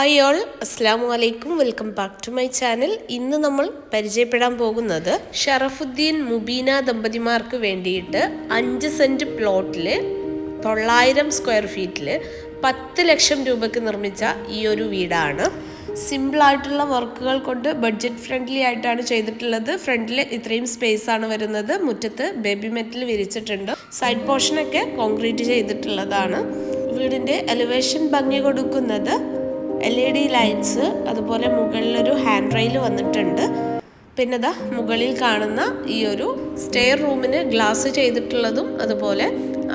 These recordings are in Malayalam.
ഹായ് ഓൾ അസ്സാം വലൈക്കും welcome back to my channel ഇന്ന് നമ്മൾ പരിചയപ്പെടാൻ പോകുന്നത് ഷറഫുദ്ദീൻ മുബീന ദമ്പതിമാർക്ക് വേണ്ടിയിട്ട് അഞ്ച് സെന്റ് പ്ലോട്ടിൽ തൊള്ളായിരം സ്ക്വയർ ഫീറ്റിൽ പത്ത് ലക്ഷം രൂപയ്ക്ക് നിർമ്മിച്ച ഈ ഒരു വീടാണ്. സിമ്പിളായിട്ടുള്ള വർക്കുകൾ കൊണ്ട് ബഡ്ജറ്റ് ഫ്രണ്ട്ലി ആയിട്ടാണ് ചെയ്തിട്ടുള്ളത്. ഫ്രണ്ടിൽ ഇത്രയും സ്പേസ് ആണ് വരുന്നത്. മുറ്റത്ത് ബേബി മെറ്റൽ വിരിച്ചിട്ടുണ്ട്. സൈഡ് പോർഷനൊക്കെ കോൺക്രീറ്റ് ചെയ്തിട്ടുള്ളതാണ്. വീടിന്റെ എലിവേഷൻ ഭംഗി കൊടുക്കുന്നത് എൽ ഇ ഡി ലൈറ്റ്സ് അതുപോലെ മുകളിലൊരു ഹാൻഡ് റെയിൽ വന്നിട്ടുണ്ട്. പിന്നെ ദാ മുകളിൽ കാണുന്ന ഈ ഒരു സ്റ്റെയർ റൂമിന് ഗ്ലാസ് ചെയ്തിട്ടുള്ളതും അതുപോലെ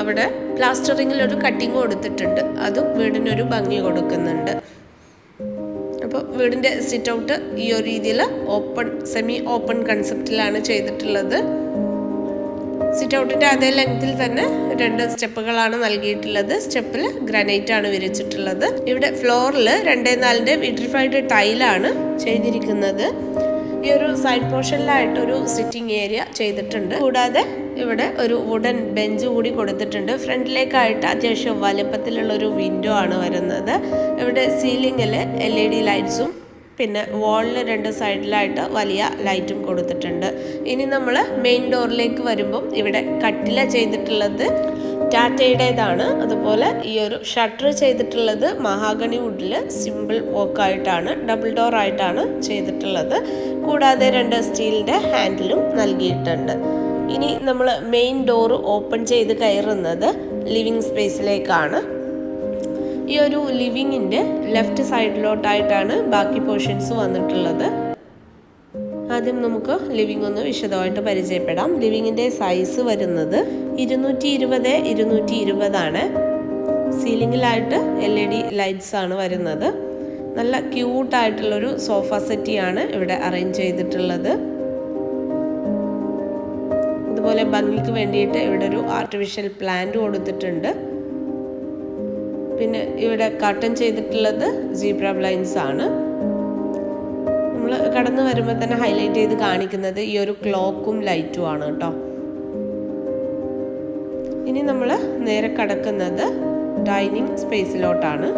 അവിടെ പ്ലാസ്റ്ററിങ്ങിൽ ഒരു കട്ടിങ് കൊടുത്തിട്ടുണ്ട് അതും വീടിനൊരു ഭംഗി കൊടുക്കുന്നുണ്ട്. അപ്പോൾ വീടിന്റെ സിറ്റ് ഔട്ട് ഈ ഒരു രീതിയിൽ ഓപ്പൺ സെമി ഓപ്പൺ കൺസെപ്റ്റിലാണ് ചെയ്തിട്ടുള്ളത്. സിറ്റ് ഔട്ടിന്റെ അതേ ലെങ്ത്തിൽ തന്നെ രണ്ട് സ്റ്റെപ്പുകളാണ് നൽകിയിട്ടുള്ളത്. സ്റ്റെപ്പിൽ ഗ്രാനൈറ്റ് ആണ് വിരിച്ചിട്ടുള്ളത്. ഇവിടെ ഫ്ലോറിൽ രണ്ടേ നാലിന്റെ വിട്രിഫൈഡ് ടൈലാണ് ചെയ്തിരിക്കുന്നത്. ഈ ഒരു സൈഡ് പോർഷനിലായിട്ട് ഒരു സിറ്റിംഗ് ഏരിയ ചെയ്തിട്ടുണ്ട്. കൂടാതെ ഇവിടെ ഒരു വുഡൻ ബെഞ്ച് കൂടി കൊടുത്തിട്ടുണ്ട്. ഫ്രണ്ടിലേക്കായിട്ട് അത്യാവശ്യം വലുപ്പത്തിലുള്ള ഒരു വിൻഡോ ആണ് വരുന്നത്. ഇവിടെ സീലിങ്ങിൽ എൽ ഇ ഡി ലൈറ്റ്സും പിന്നെ വാളിന് രണ്ട് സൈഡിലായിട്ട് വലിയ ലൈറ്റും കൊടുത്തിട്ടുണ്ട്. ഇനി നമ്മൾ മെയിൻ ഡോറിലേക്ക് വരുമ്പം ഇവിടെ കട്ടില ചെയ്തിട്ടുള്ളത് ടാറ്റയുടേതാണ്. അതുപോലെ ഈ ഒരു ഷട്ടർ ചെയ്തിട്ടുള്ളത് മഹാഗണി വുഡിൽ സിമ്പിൾ വോക്കായിട്ടാണ് ഡബിൾ ഡോർ ആയിട്ടാണ് ചെയ്തിട്ടുള്ളത്. കൂടാതെ രണ്ട് സ്റ്റീലിന്റെ ഹാൻഡിലും നൽകിയിട്ടുണ്ട്. ഇനി നമ്മൾ മെയിൻ ഡോറ് ഓപ്പൺ ചെയ്ത് കയറുന്നത് ലിവിങ് സ്പേസിലേക്കാണ് ഈ ഒരു ലിവിങ്ങിന്റെ ലെഫ്റ്റ് സൈഡിലോട്ടായിട്ടാണ് ബാക്കി പോർഷൻസ് വന്നിട്ടുള്ളത്. ആദ്യം നമുക്ക് ലിവിങ് ഒന്ന് വിശദമായിട്ട് പരിചയപ്പെടാം. ലിവിങ്ങിന്റെ സൈസ് വരുന്നത് ഇരുന്നൂറ്റി ഇരുപത് ഇരുന്നൂറ്റി ഇരുപതാണ് സീലിങ്ങിലായിട്ട് എൽ ഇ ഡി ലൈറ്റ്സ് ആണ് വരുന്നത്. നല്ല ക്യൂട്ടായിട്ടുള്ളൊരു സോഫ സെറ്റിയാണ് ഇവിടെ അറേഞ്ച് ചെയ്തിട്ടുള്ളത്. അതുപോലെ ഭംഗിക്ക് വേണ്ടിയിട്ട് ഇവിടെ ഒരു ആർട്ടിഫിഷ്യൽ പ്ലാന്റ് കൊടുത്തിട്ടുണ്ട്. പിന്നെ ഇവിടെ കട്ടൺ ചെയ്തിട്ടുള്ളത് ജീബ്ര ബ്ലൈൻസ് ആണ്. നമ്മൾ കടന്നു വരുമ്പോൾ തന്നെ ഹൈലൈറ്റ് ചെയ്ത് കാണിക്കുന്നത് ഈ ഒരു ക്ലോക്കും ലൈറ്റും ആണ് കേട്ടോ ഇനി നമ്മൾ നേരെ കടക്കുന്നത് ഡൈനിങ് സ്പേസിലോട്ടാണ്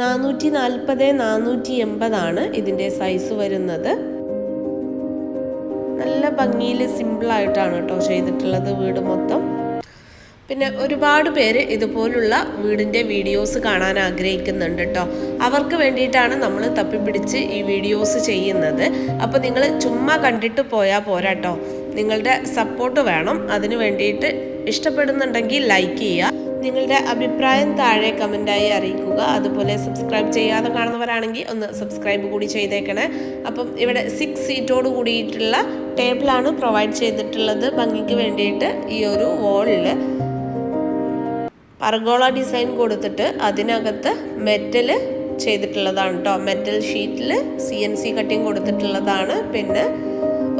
നാനൂറ്റി നാൽപ്പത് നാനൂറ്റി എൺപതാണ് ഇതിന്റെ സൈസ് വരുന്നത്. നല്ല ഭംഗിയിൽ സിമ്പിളായിട്ടാണ് കേട്ടോ ചെയ്തിട്ടുള്ളത് വീട് മൊത്തം. പിന്നെ ഒരുപാട് പേര് ഇതുപോലുള്ള വീടിന്റെ വീഡിയോസ് കാണാൻ ആഗ്രഹിക്കുന്നുണ്ട് കേട്ടോ അവർക്ക് വേണ്ടിയിട്ടാണ് നമ്മൾ തപ്പിപ്പിടിച്ച് ഈ വീഡിയോസ് ചെയ്യുന്നത്. അപ്പോൾ നിങ്ങൾ ചുമ്മാ കണ്ടിട്ട് പോയാൽ പോരാട്ടോ നിങ്ങളുടെ സപ്പോർട്ട് വേണം. അതിന് വേണ്ടിയിട്ട് ഇഷ്ടപ്പെടുന്നുണ്ടെങ്കിൽ ലൈക്ക് ചെയ്യുക. നിങ്ങളുടെ അഭിപ്രായം താഴെ കമന്റായി അറിയിക്കുക. അതുപോലെ സബ്സ്ക്രൈബ് ചെയ്യാതെ കാണുന്നവരാണെങ്കിൽ ഒന്ന് സബ്സ്ക്രൈബ് കൂടി ചെയ്തേക്കണേ. അപ്പം ഇവിടെ സിക്സ് സീറ്റോട് കൂടിയിട്ടുള്ള ടേബിളാണ് പ്രൊവൈഡ് ചെയ്തിട്ടുള്ളത്. ഭംഗിക്ക് വേണ്ടിയിട്ട് ഈ ഒരു വോളിൽ പർഗോള ഡിസൈൻ കൊടുത്തിട്ട് അതിനകത്ത് മെറ്റൽ ചെയ്തിട്ടുള്ളതാണ് കേട്ടോ മെറ്റൽ ഷീറ്റിൽ സി എൻ സി കട്ടിങ് കൊടുത്തിട്ടുള്ളതാണ്. പിന്നെ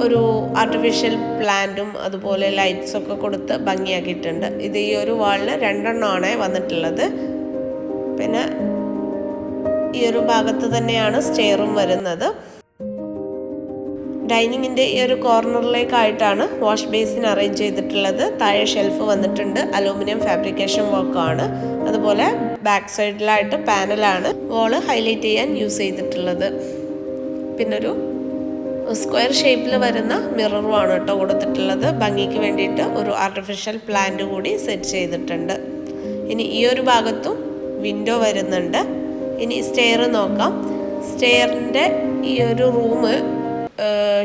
ഒരു ആർട്ടിഫിഷ്യൽ പ്ലാന്റും അതുപോലെ ലൈറ്റ്സ് ഒക്കെ കൊടുത്ത് ഭംഗിയാക്കിയിട്ടുണ്ട്. ഇത് ഈ ഒരു വാളിൽ രണ്ടെണ്ണമാണ് വന്നിട്ടുള്ളത്. പിന്നെ ഈ ഒരു ഭാഗത്ത് തന്നെയാണ് സ്റ്റെയറും വരുന്നത്. ഡൈനിങ്ങിന്റെ ഈ ഒരു കോർണറിലേക്കായിട്ടാണ് വാഷ് ബേസിൻ അറേഞ്ച് ചെയ്തിട്ടുള്ളത്. താഴെ ഷെൽഫ് വന്നിട്ടുണ്ട്. അലൂമിനിയം ഫാബ്രിക്കേഷൻ വർക്കാണ്. അതുപോലെ ബാക്ക് സൈഡിലായിട്ട് പാനലാണ് വോൾ ഹൈലൈറ്റ് ചെയ്യാൻ യൂസ് ചെയ്തിട്ടുള്ളത്. പിന്നൊരു സ്ക്വയർ ഷേപ്പിൽ വരുന്ന മിററുമാണ് കേട്ടോ കൊടുത്തിട്ടുള്ളത്. ഭംഗിക്ക് വേണ്ടിയിട്ട് ഒരു ആർട്ടിഫിഷ്യൽ പ്ലാന്റ് കൂടി സെറ്റ് ചെയ്തിട്ടുണ്ട്. ഇനി ഈ ഒരു ഭാഗത്തും വിൻഡോ വരുന്നുണ്ട്. ഇനി സ്റ്റെയർ നോക്കാം. സ്റ്റെയറിന്റെ ഈ ഒരു റൂമ്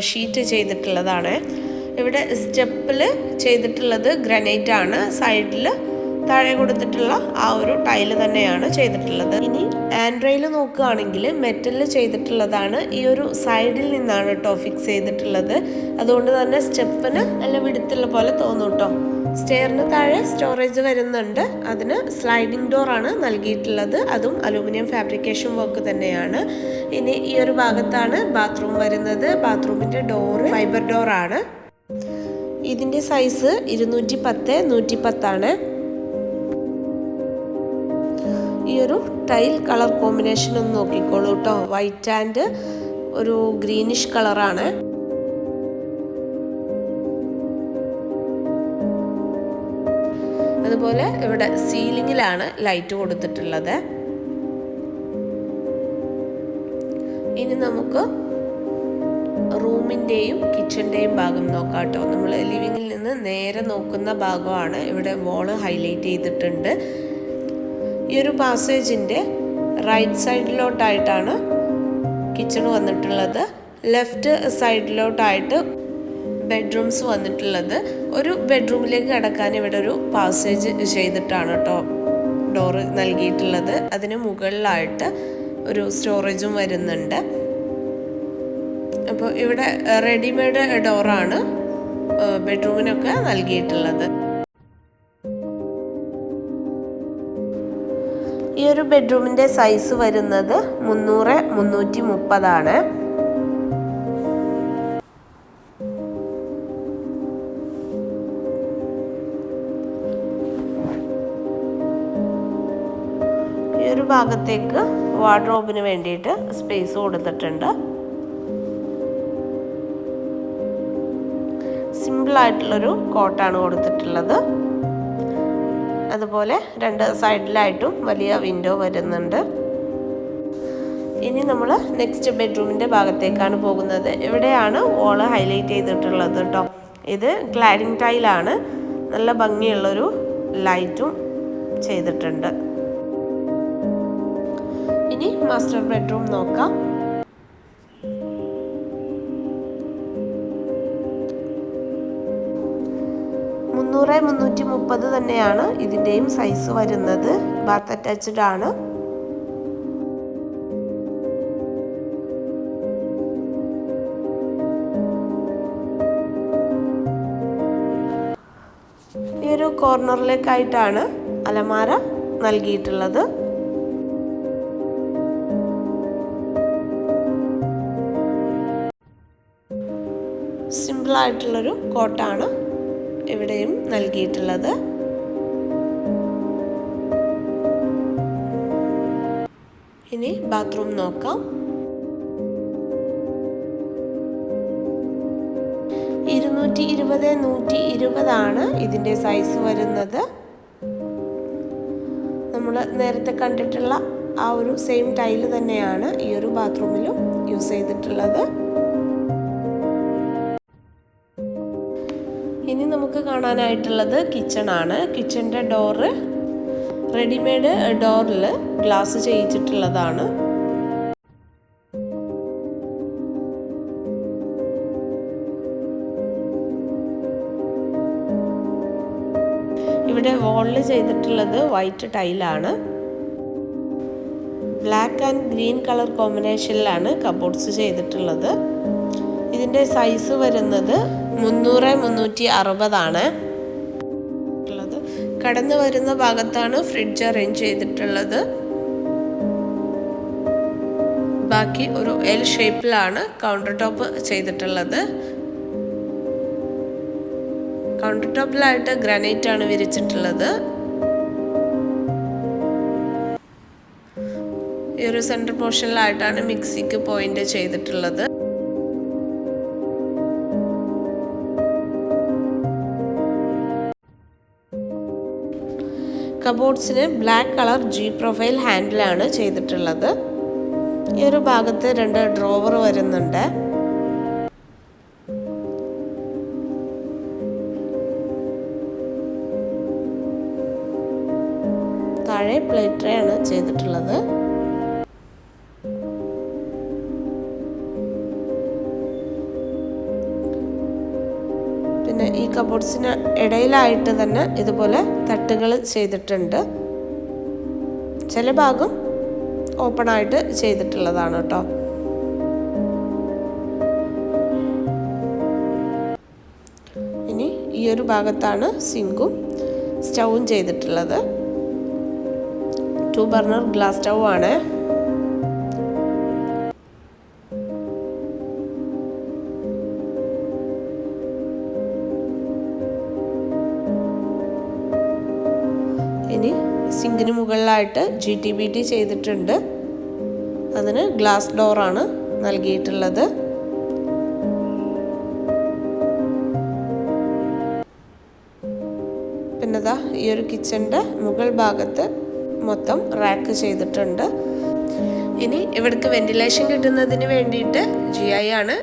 ഷീറ്റ് ചെയ്തിട്ടുള്ളതാണ്. ഇവിടെ സ്റ്റെപ്പിൽ ചെയ്തിട്ടുള്ളത് ഗ്രനൈറ്റ് ആണ് സൈഡിൽ താഴെ കൊടുത്തിട്ടുള്ള ആ ഒരു ടൈൽ തന്നെയാണ് ചെയ്തിട്ടുള്ളത്. ഇനി ആൻഡ്രയിൽ നോക്കുകയാണെങ്കിൽ മെറ്റലിൽ ചെയ്തിട്ടുള്ളതാണ്. ഈ ഒരു സൈഡിൽ നിന്നാണ് കേട്ടോ ഫിക്സ് ചെയ്തിട്ടുള്ളത്. അതുകൊണ്ട് തന്നെ സ്റ്റെപ്പിന് നല്ല വിടുത്തുള്ള പോലെ തോന്നും കേട്ടോ സ്റ്റെയറിന് താഴെ സ്റ്റോറേജ് വരുന്നുണ്ട്. അതിന് സ്ലൈഡിംഗ് ആണ് നൽകിയിട്ടുള്ളത്. അതും അലൂമിനിയം ഫാബ്രിക്കേഷൻ വർക്ക് തന്നെയാണ്. ഇനി ഈ ഒരു ഭാഗത്താണ് ബാത്റൂം വരുന്നത്. ബാത്റൂമിന്റെ ഡോർ ഫൈബർ ഡോർ ആണ്. ഇതിന്റെ സൈസ് ഇരുന്നൂറ്റി പത്ത് നൂറ്റി പത്താണ് ഈ ഒരു ടൈൽ കളർ കോമ്പിനേഷൻ ഒന്ന് നോക്കിക്കോളൂ കേട്ടോ വൈറ്റ് ആൻഡ് ഒരു ഗ്രീനിഷ് കളറാണ് അതുപോലെ ഇവിടെ സീലിങ്ങിലാണ് ലൈറ്റ് കൊടുത്തിട്ടുള്ളത്. ഇനി നമുക്ക് റൂമിന്റെയും കിച്ചന്റെയും ഭാഗം നോക്കാം കേട്ടോ. നമ്മൾ ലിവിങ്ങിൽ നിന്ന് നേരെ നോക്കുന്ന ഭാഗമാണ് ഇവിടെ വോൾ ഹൈലൈറ്റ് ചെയ്തിട്ടുണ്ട്. ഈ ഒരു പാസേജിന്റെ റൈറ്റ് സൈഡിലോട്ടായിട്ടാണ് കിച്ചൺ വന്നിട്ടുള്ളത്. ലെഫ്റ്റ് സൈഡിലോട്ടായിട്ട് ബെഡ്റൂംസ് വന്നിട്ടുള്ളത്. ഒരു ബെഡ്റൂമിലേക്ക് കടക്കാൻ ഇവിടെ ഒരു പാസേജ് ചെയ്തിട്ടാണ് കേട്ടോ ഡോറ് നൽകിയിട്ടുള്ളത്. അതിന് മുകളിലായിട്ട് ഒരു സ്റ്റോറേജും വരുന്നുണ്ട്. അപ്പോൾ ഇവിടെ റെഡിമെയ്ഡ് ഡോറാണ് ബെഡ്റൂമിനൊക്കെ നൽകിയിട്ടുള്ളത്. ഈ ഒരു ബെഡ്റൂമിന്റെ സൈസ് വരുന്നത് മുന്നൂറ് മുന്നൂറ്റി മുപ്പതാണ്. ഭാഗത്തേക്ക് വാർഡ്രോബിന് വേണ്ടിയിട്ട് സ്പേസ് കൊടുത്തിട്ടുണ്ട്. സിമ്പിളായിട്ടുള്ളൊരു കോട്ടാണ് കൊടുത്തിട്ടുള്ളത്. അതുപോലെ രണ്ട് സൈഡിലായിട്ടും വലിയ വിൻഡോ വരുന്നുണ്ട്. ഇനി നമ്മൾ നെക്സ്റ്റ് ബെഡ്റൂമിന്റെ ഭാഗത്തേക്കാണ് പോകുന്നത്. ഇവിടെയാണ് വോൾ ഹൈലൈറ്റ് ചെയ്തിട്ടുള്ളത് കേട്ടോ ഇത് ക്ലാരിങ് ടൈലാണ്. നല്ല ഭംഗിയുള്ളൊരു ലൈറ്റും ചെയ്തിട്ടുണ്ട്. ഇനി മാസ്റ്റർ ബെഡ്റൂം നോക്കാം. മുന്നൂറ് മുന്നൂറ്റി മുപ്പത് തന്നെയാണ് ഇതിന്റെയും സൈസ് വരുന്നത്. ബാത്ത് അറ്റാച്ച്ഡ് ആണ്. ഈ ഒരു കോർണറിലേക്കായിട്ടാണ് അലമാര നൽകിയിട്ടുള്ളത്. സിമ്പിളായിട്ടുള്ളൊരു കോട്ടാണ് ഇവിടെയും നൽകിയിട്ടുള്ളത്. ഇനി ബാത്റൂം നോക്കാം. ഇരുന്നൂറ്റി ഇരുപത് നൂറ്റി ഇരുപതാണ് ഇതിന്റെ സൈസ് വരുന്നത്. നമ്മൾ നേരത്തെ കണ്ടിട്ടുള്ള ആ ഒരു സെയിം ടൈൽ തന്നെയാണ് ഈ ഒരു ബാത്റൂമിലും യൂസ് ചെയ്തിട്ടുള്ളത്. ഇനി നമുക്ക് കാണാനായിട്ടുള്ളത് കിച്ചൺ ആണ്. കിച്ചന്റെ ഡോറ് റെഡിമെയ്ഡ് ഡോറിൽ ഗ്ലാസ് ചെയ്യിച്ചിട്ടുള്ളതാണ്. ഇവിടെ വോളിൽ ചെയ്തിട്ടുള്ളത് വൈറ്റ് ടൈലാണ് ബ്ലാക്ക് ആൻഡ് ഗ്രീൻ കളർ കോമ്പിനേഷനിലാണ് കബോർഡ്സ് ചെയ്തിട്ടുള്ളത്. ഇതിന്റെ സൈസ് വരുന്നത് മുന്നൂറ് മുന്നൂറ്റി അറുപതാണ്. ഉള്ളത്. കടന്നു വരുന്ന ഭാഗത്താണ് ഫ്രിഡ്ജ് അറേഞ്ച് ചെയ്തിട്ടുള്ളത്. ബാക്കി ഒരു എൽ ഷേപ്പിലാണ് കൗണ്ടർ ടോപ്പ് ചെയ്തിട്ടുള്ളത്. കൗണ്ടർ ടോപ്പിലായിട്ട് ഗ്രാനൈറ്റ് ആണ് വിരിച്ചിട്ടുള്ളത്. ഈ ഒരു സെന്റർ പോർഷനിലായിട്ടാണ് മിക്സിക്ക് പോയിന്റ് ചെയ്തിട്ടുള്ളത്. കബോർഡ്സിന് ബ്ലാക്ക് കളർ ജി പ്രൊഫൈൽ ഹാൻഡിലാണ് ചെയ്തിട്ടുള്ളത്. ഈ ഒരു ഭാഗത്ത് രണ്ട് ഡ്രോവർ വരുന്നുണ്ട്. താഴെ പ്ലേറ്റ് ആണ് ചെയ്തിട്ടുള്ളത്. കബോർഡ്സിന് ഇടയിലായിട്ട് തന്നെ ഇതുപോലെ തട്ടുകൾ ചെയ്തിട്ടുണ്ട്. ചില ഭാഗം ഓപ്പൺ ആയിട്ട് ചെയ്തിട്ടുള്ളതാണ് കേട്ടോ. ഇനി ഈ ഒരു ഭാഗത്താണ് സിങ്കും സ്റ്റൗവും ചെയ്തിട്ടുള്ളത്. ടു ബർണർ ഗ്ലാസ് സ്റ്റൗ ആണ്. സിങ്കിന് മുകളിലായിട്ട് ജി ടി ബി ടി ചെയ്തിട്ടുണ്ട്. അതിന് ഗ്ലാസ് ഡോറാണ് നൽകിയിട്ടുള്ളത്. പിന്നെതാ ഈ ഒരു കിച്ചന്റെ മുകൾ ഭാഗത്ത് മൊത്തം റാക്ക് ചെയ്തിട്ടുണ്ട്. ഇനി ഇവിടേക്ക് വെന്റിലേഷൻ കിട്ടുന്നതിന് വേണ്ടിയിട്ട് ജി ഐ ആണ്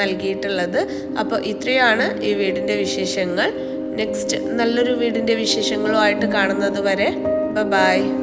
നൽകിയിട്ടുള്ളത്. അപ്പോൾ ഇത്രയാണ് ഈ വീടിന്റെ വിശേഷങ്ങൾ. നെക്സ്റ്റ് നല്ലൊരു വീടിന്റെ വിശേഷങ്ങളുമായിട്ട് കാണുന്നത് വരെ ബ ബായ്